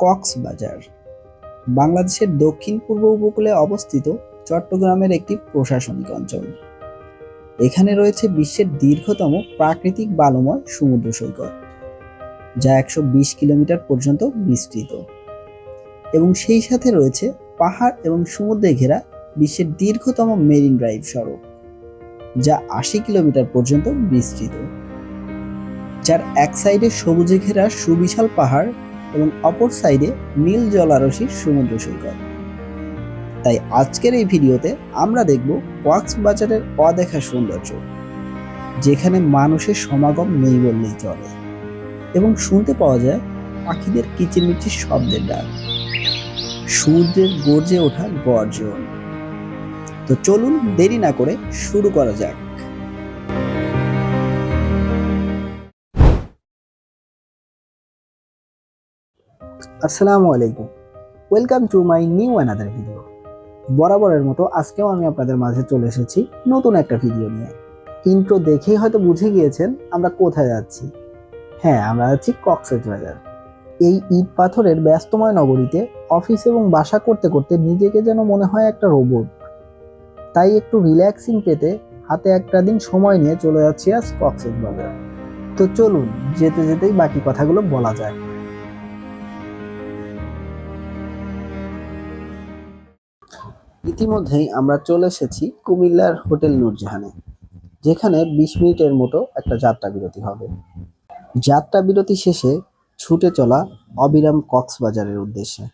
কক্সবাজার। বাংলাদেশের দক্ষিণ পূর্ব উপকূলে অবস্থিত চট্টগ্রামের একটি প্রশাসনিক অঞ্চল। এখানে রয়েছে বিশ্বের দীর্ঘতম প্রাকৃতিক বালুময় সমুদ্র সৈকত, যা একশো বিশ কিলোমিটার পর্যন্ত বিস্তৃত। এবং সেই সাথে রয়েছে পাহাড় এবং সমুদ্রে ঘেরা বিশ্বের দীর্ঘতম মেরিন ড্রাইভ সড়ক, যা আশি কিলোমিটার পর্যন্ত বিস্তৃত, যার এক সাইডে সবুজে ঘেরা সুবিশাল পাহাড় এবং অপর সাইডে নীল জলারসির সমুদ্র সৈকত। তাই আজকের এই ভিডিওতে আমরা দেখব কক্সবাজারের অদেখা সৌন্দর্য, যেখানে মানুষের সমাগম নেই বললেই চলে, এবং শুনতে পাওয়া যায় পাখিদের কিচিরমিচির শব্দের ডাক। সমুদ্রের গর্জে ওঠা গর্জন। তো চলুন দেরি না করে শুরু করা যাক। আসসালামু আলাইকুম। Welcome to my new another video বরাবরের মতো আজকেও আমি আপনাদের মাঝে চলে এসেছি নতুন একটা ভিডিও নিয়ে। ইন্ট্রো দেখেই হয়তো বুঝে গিয়েছেন আমরা কোথায় যাচ্ছি। হ্যাঁ আমরা যাচ্ছি কক্সেস বাজার এই ইট পাথরের ব্যস্তময় নগরীতে অফিস এবং বাসা করতে করতে নিজেকে যেন মনে হয় একটা রোবট তাই একটু রিল্যাক্সিং পেতে হাতে একটা দিন সময় নিয়ে চলে যাচ্ছি আজ কক্সেস বাজার তো চলুন, যেতে যেতেই বাকি কথাগুলো বলা যায় ইতিমধ্যেই আমরা চলে এসেছি কুমিল্লার হোটেল নূরজাহানে, যেখানে বিশ মিনিটের মতো একটা যাত্রা বিরতি হবে। যাত্রা বিরতি শেষে ছুটে চলা অবিরাম কক্সবাজারের উদ্দেশ্যে।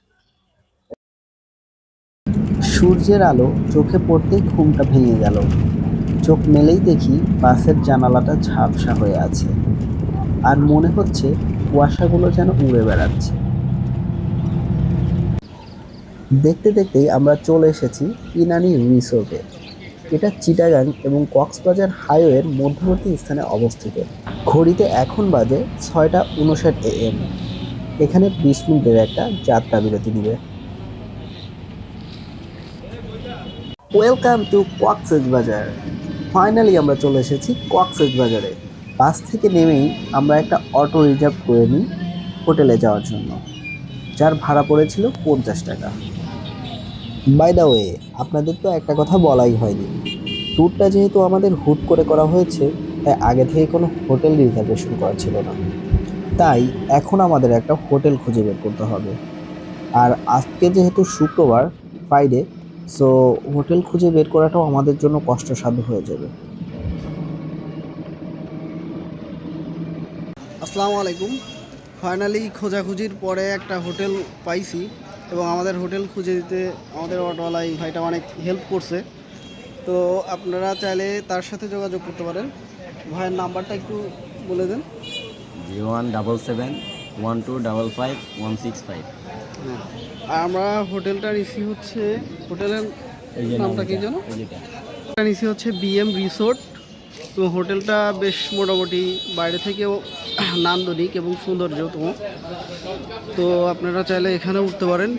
সূর্যের আলো চোখে পড়তেই ঘুমটা ভেঙে গেল। চোখ মেলেই দেখি বাসের জানালাটা ঝাপসা হয়ে আছে। আর মনে হচ্ছে কুয়াশাগুলো যেন উড়ে বেড়াচ্ছে। দেখতে দেখতেই আমরা চলে এসেছি ইনানি রিসোর্টে। এটা চিটাগাং এবং কক্সবাজার হাইওয়ের মধ্যবর্তী স্থানে অবস্থিত। ঘড়িতে এখন বাজে ছয়টা উনষাট এ এম। এখানে বিশ মিনিটের একটা যাত্রা বিরতি নিবে। ওয়েলকাম টু কক্সেস বাজার ফাইনালি আমরা চলে এসেছি কক্সেস বাজারে বাস থেকে নেমেই আমরা একটা অটো রিজার্ভ করে নিই হোটেলে যাওয়ার জন্য। যার ভাড়া পড়েছিল পঞ্চাশ টাকা। বাই দ্য ওয়ে আপনাদের তো একটা কথা বলাই হয়নি। ট্যুরটা যেহেতু আমাদের হুট করে করা হয়েছে, তাই আগে থেকে কোনো হোটেল রিজার্ভেশন করা ছিল না। তাই এখন আমাদের একটা হোটেল খুঁজে বের করতে হবে। আর আজকে যেহেতু শুক্রবার ফ্রাইডে সো হোটেল খুঁজে বের করাটাও আমাদের জন্য কষ্টসাধ্য হয়ে যাবে। আসসালামু আলাইকুম। ফাইনালি খোঁজাখুঁজির পরে একটা হোটেল পাইছি। এবং আমাদের হোটেল খুঁজে দিতে আমাদের অটোওয়ালা এই ভাইটা অনেক হেল্প করছে। তো আপনারা চাইলে তার সাথে যোগাযোগ করতে পারেন। ভাইয়ের নাম্বারটা একটু বলে দেন। Zero one double seven one two double five one six five. হ্যাঁ আর আমরা হোটেলটা রিসি হচ্ছে হোটেলের নামটা কি হোটেলটা নিচে হচ্ছে বিএম রিসোর্ট তো হোটেলটা বেশ মোটামুটি বাইরে থেকেও নান্দনিক এবং সৌন্দর্যতম। তো আপনারা চাইলে এখানে উঠতে পারেন।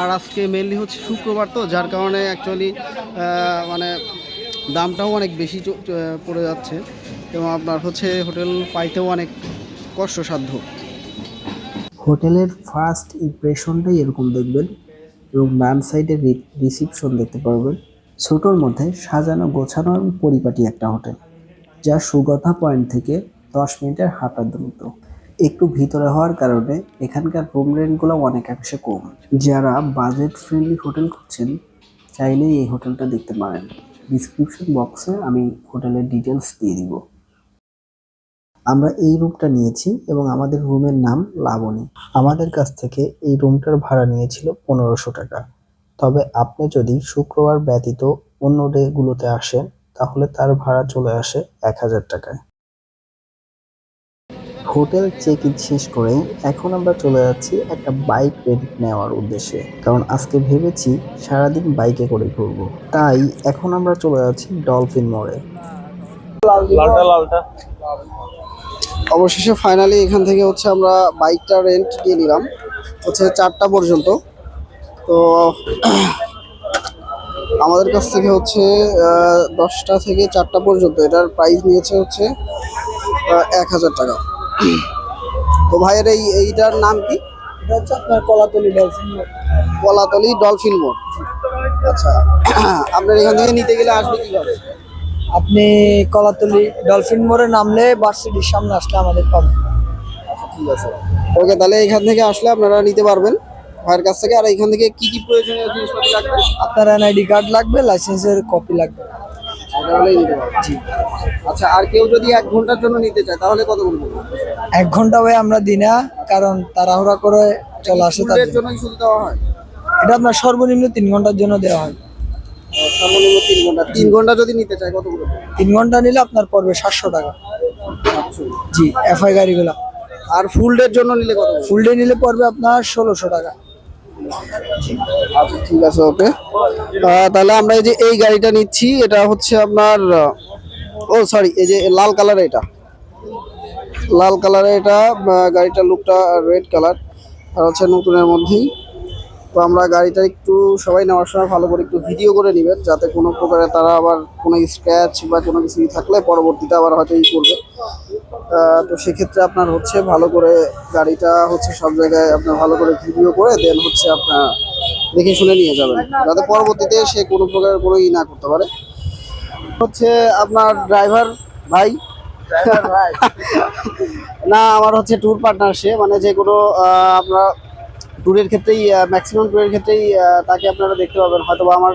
আর আজকে মেনলি হচ্ছে শুক্রবার তো, যার কারণে অ্যাকচুয়ালি মানে দামটাও অনেক বেশি পড়ে যাচ্ছে এবং আপনার হচ্ছে হোটেল পাইতেও অনেক কষ্টসাধ্য। হোটেলের ফার্স্ট ইমপ্রেশনটাই এরকম দেখবেন এবং ডান সাইডে রিসিপশন দেখতে পারবেন। ছোটোর মধ্যে সাজানো গোছানো এবং পরিপাটি একটা হোটেল, যা সুগথা পয়েন্ট থেকে দশ মিনিটের হাঁটার দূরত্ব একটু ভিতরে হওয়ার কারণে এখানকার রুম রেন্টগুলো অনেকাংশে কম। যারা বাজেট ফ্রেন্ডলি হোটেল খুঁজছেন, চাইলেই এই হোটেলটা দেখতে পারেন। ডিসক্রিপশন বক্সে আমি হোটেলের ডিটেলস দিয়ে দিব। আমরা এই রুমটা নিয়েছি এবং আমাদের রুমের নাম লাবণী। আমাদের কাছ থেকে এই রুমটার ভাড়া নিয়েছিল পনেরোশো টাকা। তবে আপনি যদি শুক্রবার ব্যতীত অন্য ডেগুলোতে আসেন, তাহলে তার ভাড়া চলে আসে এক হাজার টাকায়। হোটেল চেক ইন শেষ করে এখন আমরা চলে যাচ্ছি একটা বাইক রেন্ট নেওয়ার উদ্দেশ্যে। কারণ আজকে ভেবেছি সারাদিন বাইকে করে ঘুরবো। তাই এখন আমরা চলে যাচ্ছি ডলফিন মোড়ে অবশেষে ফাইনালি এখান থেকে হচ্ছে আমরা বাইকটা রেন্ট দিয়ে নিলাম। হচ্ছে চারটা পর্যন্ত। তো আমাদের কাছ থেকে হচ্ছে দশটা থেকে চারটা পর্যন্ত। এটার প্রাইস নিয়েছে হচ্ছে এক হাজার টাকা। তো ভাইয়ের এই এইটার নাম কি? এটা হচ্ছে আপনার কলাতলি ডলফিন মোড়। কলাতলি ডলফিন মোড় আচ্ছা আপনার এখান থেকে নিতে গেলে আসবে কীভাবে? আপনি কলাতলি ডলফিন মোড়ে নামলে ভার্সিটির সামনে আসলে আমাদের পাবেন ঠিক আছে। ওকে তাহলে এখান থেকে আসলে আপনারা নিতে পারবেন ভাইয়ের কাছ থেকে। আর এখান থেকে কি কি প্রয়োজনীয় জিনিসপত্র লাগবে? আপনার এনআইডি কার্ড লাগবে লাইসেন্সের কপি লাগবে। আচ্ছা আর কেউ যদি এক ঘণ্টার জন্য নিতে চায় তাহলে কত এক ঘণ্টা ভাই আমরা দিই না কারণ তাড়াহুড়া করে চলে আসে জন্য। জন্য শুধু দেওয়া হয়? এটা আপনার সর্বনিম্ন তিন ঘণ্টার জন্য দেওয়া হয়। সর্বনিম্ন তিন ঘণ্টা। তিন ঘণ্টা যদি নিতে চায় কত তিন ঘণ্টা নিলে আপনার পড়বে সাতশো টাকা। জি এফআই গাড়িগুলো। আর ফুল ডের জন্য নিলে কত ফুল ডে নিলে পড়বে আপনার ষোলোশো টাকা। আচ্ছা ঠিক আছে, ওকে। তাহলে আমরা এই যে এই গাড়িটা নিচ্ছি, এটা হচ্ছে আপনার ও সরি এই যে লাল কালার এটা। লাল কালারে এটা গাড়িটার লুকটা রেড কালার আর হচ্ছে নতুনের মধ্যেই। তো আমরা গাড়িটা একটু সবাই নেওয়ার সময় ভালো করে একটু ভিডিও করে নেবেন যাতে কোনো প্রকারে তারা আবার কোনো স্ক্র্যাচ বা কোনো কিছু থাকলে পরবর্তীতে আবার হয়তো ই করবে। তো সেক্ষেত্রে আপনার হচ্ছে ভালো করে গাড়িটা হচ্ছে সব জায়গায় আপনার ভালো করে ভিডিও করে দেন হচ্ছে আপনার দেখে শুনে নিয়ে যাবেন। যাতে পরবর্তীতে সে কোনো প্রকার কোনো ই না করতে পারে। হচ্ছে আপনার ড্রাইভার ভাই। না আমার হচ্ছে ট্যুর পার্টনার সে মানে যে কোনো আপনার ট্যুরের ক্ষেত্রেই ম্যাক্সিমাম ট্যুরের ক্ষেত্রেই তাকে আপনারা দেখতে পাবেন। হয়তো আমার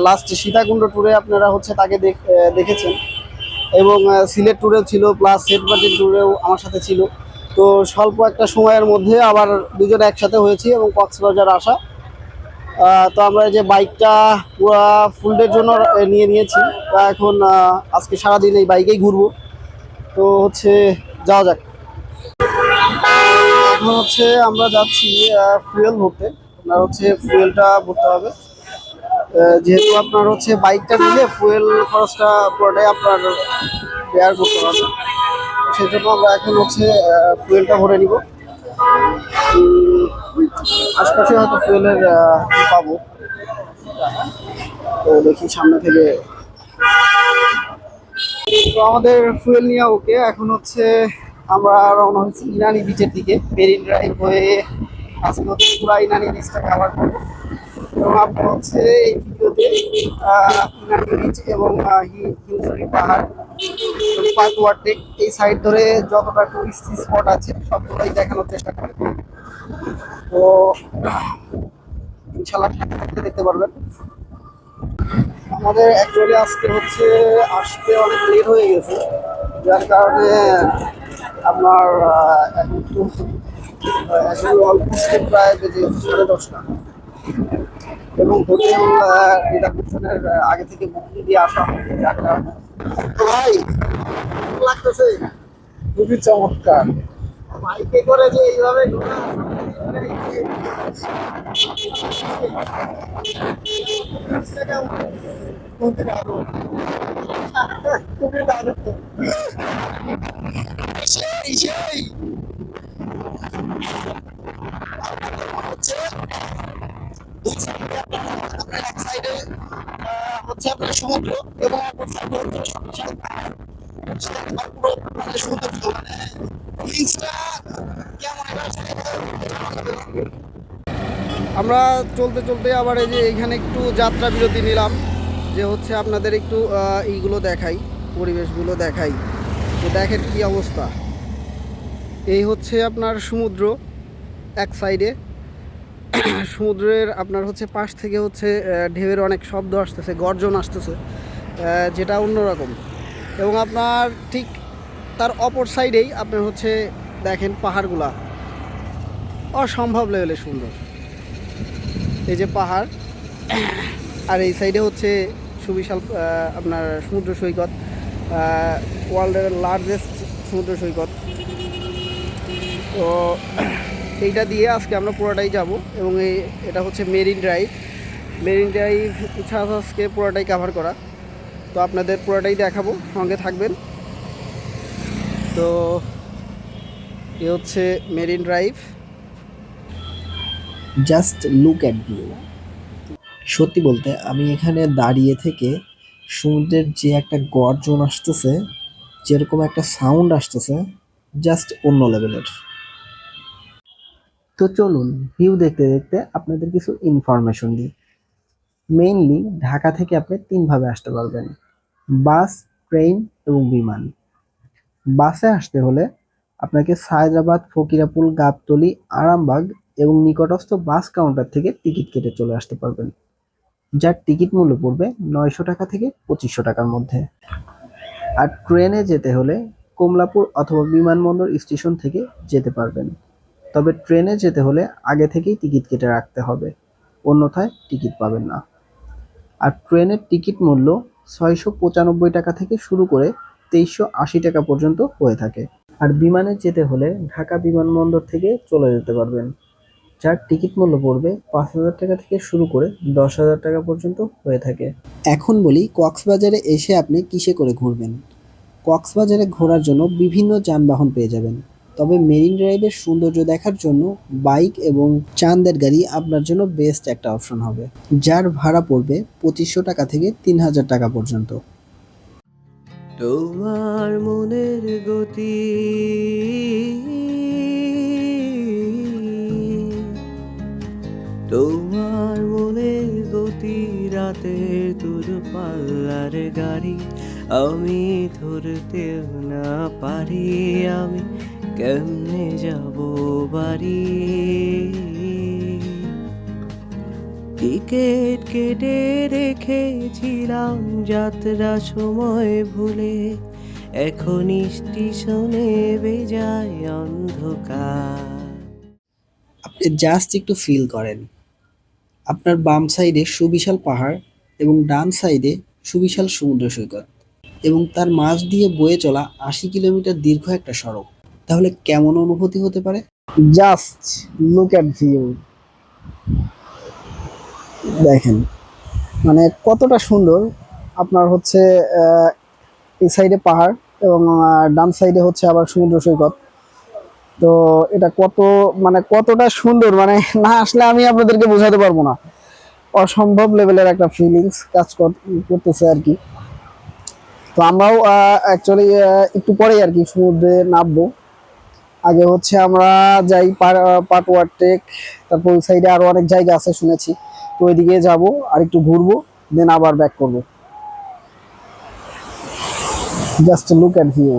লাস্ট সীতাকুণ্ড ট্যুরে আপনারা হচ্ছে তাকে দেখ- দেখেছেন। এবং সিলেট ট্যুরেও ছিল প্লাস সেট বাজেট ট্যুরেও আমার সাথে ছিল। তো স্বল্প একটা সময়ের মধ্যে আবার দুজনে একসাথে হয়েছি এবং কক্সবাজার আসা। তো আমরা যে বাইকটা পুরা ফুল ডের জন্য নিয়ে নিয়েছি। তা এখন আজকে সারাদিন এই বাইকেই ঘুরবো। তো হচ্ছে, যাওয়া যাক। এখন হচ্ছে আমরা যাচ্ছি ফুয়েল ভরতে। আপনার হচ্ছে ফুয়েলটা ভরতে হবে। যেহেতু আপনার হচ্ছে বাইকটা নিলে ফুয়েল খরচটা পুরোটাই আপনার বেয়ার করতে হবে। সেই জন্য আমরা এখন হচ্ছে ফুয়েলটা ভরে নিব। আশপাশে হয়তো ফুয়েলের পাবো। তো দেখি সামনে থেকে। তো আমাদের ফুয়েল নিয়ে ওকে। এখন হচ্ছে আমরা রওনা হচ্ছি ইনানি বিচের দিকে। মেরিন ড্রাইভ হয়ে আজকে হচ্ছে পুরা ইনানি বিচটা কাভার করব। এবং হচ্ছে এই ভিডিওতে। ইনানি এবং আহ, হি- পাহাড় পার্ক ওয়ারটেক এই সাইড ধরে যতটা টুরিস্ট স্পট আছে সবগুলোই দেখানোর চেষ্টা করব। তো ইনশাল্লাহ থাকতে দেখতে পারবেন। আমাদের অ্যাকচুয়ালি আজকে হচ্ছে আসতে অনেক লেট হয়ে গেছে যার কারণে আপনার এখন একটু আহ, প্রায় বেজে সাড়ে দশটা। এবং হোটেল আগে থেকে বুকিং দিয়ে আসা ভাই লাগতেছে? খুবই চমৎকার। বাইকে করে যে এইভাবে ঘোরা খুবই দারুণ। খুবই দারুণ সেই সেই হচ্ছে দুই সাইডে এবার আমরা চলতে চলতে আবার এই যে এখানে একটু যাত্রা বিরতি নিলাম, যে হচ্ছে আপনাদের একটু এইগুলো দেখাই, পরিবেশগুলো দেখাই। তো দেখেন কি অবস্থা। এই হচ্ছে আপনার সমুদ্র, এক সাইডে সমুদ্রের আপনার হচ্ছে পাশ থেকে হচ্ছে ঢেউয়ের অনেক শব্দ আসতেছে, গর্জন আসতেছে যেটা অন্যরকম। এবং আপনার ঠিক তার অপর সাইডেই আপনার হচ্ছে দেখেন পাহাড়গুলা। অসম্ভব লেভেলে সুন্দর। এই যে পাহাড়, আর এই সাইডে হচ্ছে সুবিশাল আপনার সমুদ্র সৈকত ওয়ার্ল্ডের লার্জেস্ট সমুদ্র সৈকত। তো এইটা দিয়ে আজকে আমরা পুরোটাই যাব এবং এই এটা হচ্ছে মেরিন ড্রাইভ। মেরিন ড্রাইভ ইচ্ছা আছে আজকে পুরোটাই কাভার করা। তো আপনাদের পুরোটাই দেখাবো, সঙ্গে থাকবেন। তো এ হচ্ছে Marine drive. Just look at view সত্যি বলতে আমি এখানে দাঁড়িয়ে থেকে সমুদ্রের যে একটা গর্জন আসতেছে, যেরকম একটা সাউন্ড আসতেছে জাস্ট অন্য লেভেলের তো চলুন ভিউ দেখতে দেখতে আপনাদের কিছু ইনফরমেশন দিই। মেইনলি ঢাকা থেকে আপনি তিনভাবে আসতে পারবেন। বাস ট্রেন এবং বিমান। বাসে আসতে হলে আপনাকে সায়দাবাদ, ফকিরাপুল, গাবতলি, আরামবাগ এবং নিকটস্থ বাস কাউন্টার থেকে টিকিট কেটে চলে আসতে পারবেন। যার টিকিট মূল্য পড়বে নয়শো টাকা থেকে পঁচিশশো টাকার মধ্যে। আর ট্রেনে যেতে হলে কমলাপুর অথবা বিমানবন্দর স্টেশন থেকে যেতে পারবেন। তবে ট্রেনে যেতে হলে আগে থেকেই টিকিট কেটে রাখতে হবে। অন্যথায় টিকিট পাবেন না। আর ট্রেনের টিকিট মূল্য ছয়শো পঁচানব্বই টাকা থেকে শুরু করে তেইশশো আশি টাকা পর্যন্ত হয়ে থাকে। আর বিমানে যেতে হলে ঢাকা বিমানবন্দর থেকে চলে যেতে পারবেন। যার টিকিট মূল্য পড়বে পাঁচ হাজার টাকা থেকে শুরু করে দশ হাজার টাকা পর্যন্ত হয়ে থাকে। এখন বলি, কক্সবাজারে এসে আপনি কিসে করে ঘুরবেন? কক্সবাজারে ঘোরার জন্য বিভিন্ন যানবাহন পেয়ে যাবেন। তবে মেরিন ড্রাইভের সৌন্দর্য দেখার জন্য বাইক এবং চান্দের গাড়ি আপনার জন্য বেস্ট একটা অপশন হবে, যার ভাড়া পড়বে পঁচিশশো টাকা থেকে তিন হাজার টাকা পর্যন্ত। তোমার মনের গতি, তোমার মনের গতি রাতে তোর পাল্লার গাড়ি, আমি ধরতেও না পারি আমি। কেমনে যাব বাড়ি? টিকেট কেটে রেখেছিলাম যাত্রা সময় ভুলে। এখন স্টেশনে বেজায় অন্ধকার। আপনি জাস্ট একটু ফিল করেন। আপনার বাম সাইডে সুবিশাল পাহাড় এবং ডান সাইডে সুবিশাল সমুদ্র সৈকত এবং তার মাঝ দিয়ে বয়ে চলা আশি কিলোমিটার দীর্ঘ একটা সড়ক। তাহলে কেমন অনুভূতি হতে পারে? জাস্ট লুক অ্যাট ভিউ দেখেন মানে কতটা সুন্দর। আপনার হচ্ছে এই সাইডে পাহাড় এবং ডান সাইডে হচ্ছে আবার সমুদ্র সৈকত। তো এটা কত মানে কতটা সুন্দর মানে না আসলে আমি আপনাদেরকে বোঝাতে পারব না। অসম্ভব লেভেলের একটা ফিলিংস কাজ কর- করতেছে আর কি। তো আমরাও অ্যাকচুয়ালি একটু পরেই আর কি সমুদ্রে নামবো। আগে হচ্ছে আমরা যাই পাটওয়ার টেক তারপর ওই সাইডে আরও অনেক জায়গা আছে শুনেছি। তো ওইদিকে যাব, আর একটু ঘুরবো দেন আবার ব্যাক করব। জাস্ট লুক অ্যাট ভিউ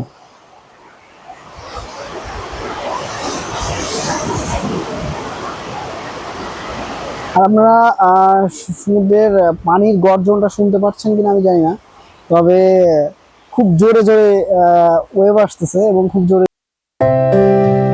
আর সমুদ্রের পানির গর্জনটা শুনতে পাচ্ছেন কিনা আমি জানি না, তবে খুব জোরে জোরে ওয়েভ আসতেছে এবং খুব জোরে Música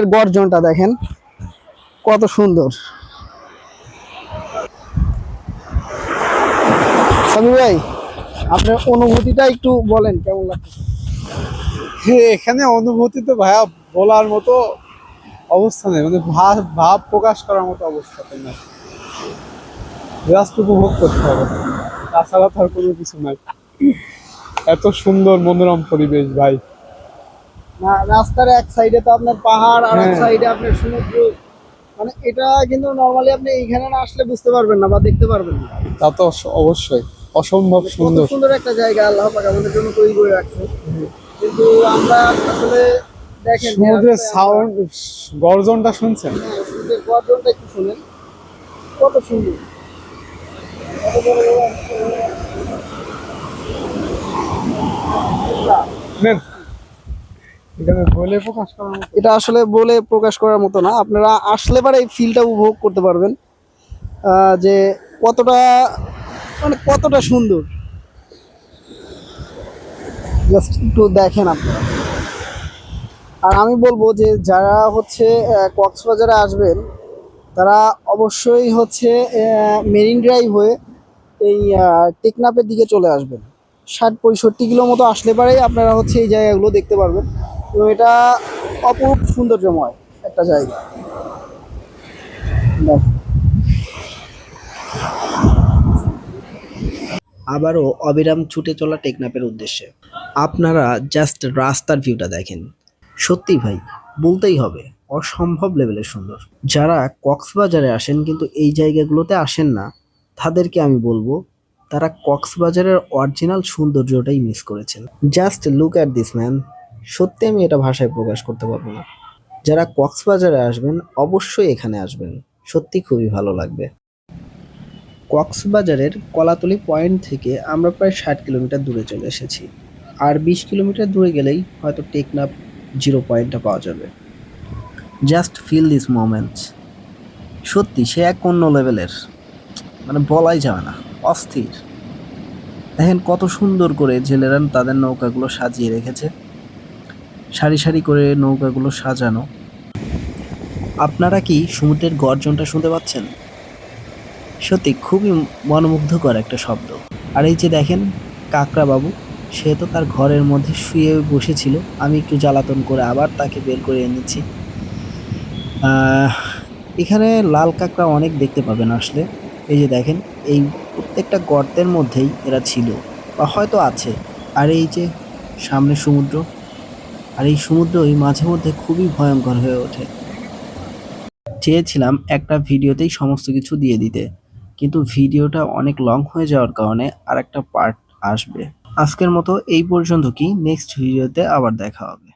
সমুদ্রের গর্জনটা দেখেন। কত সুন্দর। সামি ভাই, আপনার অনুভূতিটা একটু বলেন, কেমন লাগছে? এখানে অনুভূতি তো ভাইয়া বলার মতো অবস্থা নেই। মানে ভাব ভাব প্রকাশ করার মতো অবস্থাতে নাই। জাস্ট উপভোগ করতে হবে। তাছাড়া তো আর কোনো কিছু নাই। এত সুন্দর মনোরম পরিবেশ ভাই। না রাস্তার এক সাইডে তো আপনার পাহাড় আর এক হ্যাঁ। সাইডে আপনার সমুদ্র। মানে এটা কিন্তু নর্মালি আপনি এইখানে না আসলে বুঝতে পারবেন না বা দেখতে পারবেন না। তা তো অবশ্যই। অসম্ভব সুন্দর। সুন্দর একটা জায়গা আল্লাহ পাক আমাদের জন্য তৈরি করে রাখছে। কিন্তু আমরা আসলে দেখেন সমুদ্রের সাউন্ড গর্জনটা শুনছেন? হ্যাঁ, সমুদ্রের গর্জনটা একটু শুনেন। কত সুন্দর। নেন এখানে বলে প্রকাশ করার মতো এটা আসলে বলে প্রকাশ করার মতো না। আপনারা আসলে পরে এই ফিলটা উপভোগ করতে পারবেন। যে কতটা মানে কতটা সুন্দর। জাস্ট একটু দেখেন আপনারা। আর আমি বলব যে যারা হচ্ছে কক্সবাজারে আসবেন, তারা অবশ্যই হচ্ছে মেরিন ড্রাইভ হয়ে এই টেকনাপের দিকে চলে আসবেন। ষাট পঁয়ষট্টি কিলো মতো আসলে পারেই আপনারা হচ্ছে এই জায়গাগুলো দেখতে পারবেন। এবং এটা অপরূপ সৌন্দর্যময় একটা জায়গা। আবারও অবিরাম ছুটে চলা টেকনাপের উদ্দেশ্যে। আপনারা জাস্ট রাস্তার ভিউটা দেখেন। সত্যি ভাই, বলতেই হবে, অসম্ভব লেভেলের সুন্দর। যারা কক্সবাজারে আসেন কিন্তু এই জায়গাগুলোতে আসেন না, তাদেরকে আমি বলব, তারা কক্সবাজারের অরিজিনাল সৌন্দর্যটাই মিস করেছেন। Just look at this man সত্যি আমি এটা ভাষায় প্রকাশ করতে পারব না। যারা কক্সবাজারে আসবেন, অবশ্যই এখানে আসবেন। সত্যি খুবই ভালো লাগবে। কক্সবাজারের কলাতলি পয়েন্ট থেকে আমরা প্রায় ষাট কিলোমিটার দূরে চলে এসেছি। আর বিশ কিলোমিটার দূরে গেলেই হয়তো টেকনাফ জিরো পয়েন্টটা পাওয়া যাবে। জাস্ট ফিল দিস মোমেন্টস সত্যি, সে এক অন্য লেভেলের। মানে বলাই যাবে না। অস্থির। দেখেন কত সুন্দর করে জেলেরা তাদের নৌকাগুলো সাজিয়ে রেখেছে। সারি সারি করে নৌকাগুলো সাজানো। আপনারা কি সমুদ্রের গর্জনটা শুনতে পাচ্ছেন? সত্যি খুবই মনোমুগ্ধকর একটা শব্দ। আর এই যে দেখেন কাকড়া বাবু সে তো তার ঘরের মধ্যে শুয়ে বসেছিল। আমি একটু জ্বালাতন করে আবার তাকে বের করে এনেছি এখানে লাল কাঁকড়া অনেক দেখতে পাবেন আসলে। এই যে দেখেন, এই প্রত্যেকটা গর্তের মধ্যেই এরা ছিল, বা হয়তো আছে। আর এই যে সামনে সমুদ্র আর এই সমুদ্রই মাঝে মধ্যে খুবই ভয়ঙ্কর হয়ে ওঠে। চেয়েছিলাম একটা ভিডিওতেই সমস্ত কিছু দিয়ে দিতে, কিন্তু ভিডিওটা অনেক লং হয়ে যাওয়ার কারণে আর একটা পার্ট আসবে। আজকের মতো এই পর্যন্ত কি নেক্সট ভিডিওতে আবার দেখা হবে।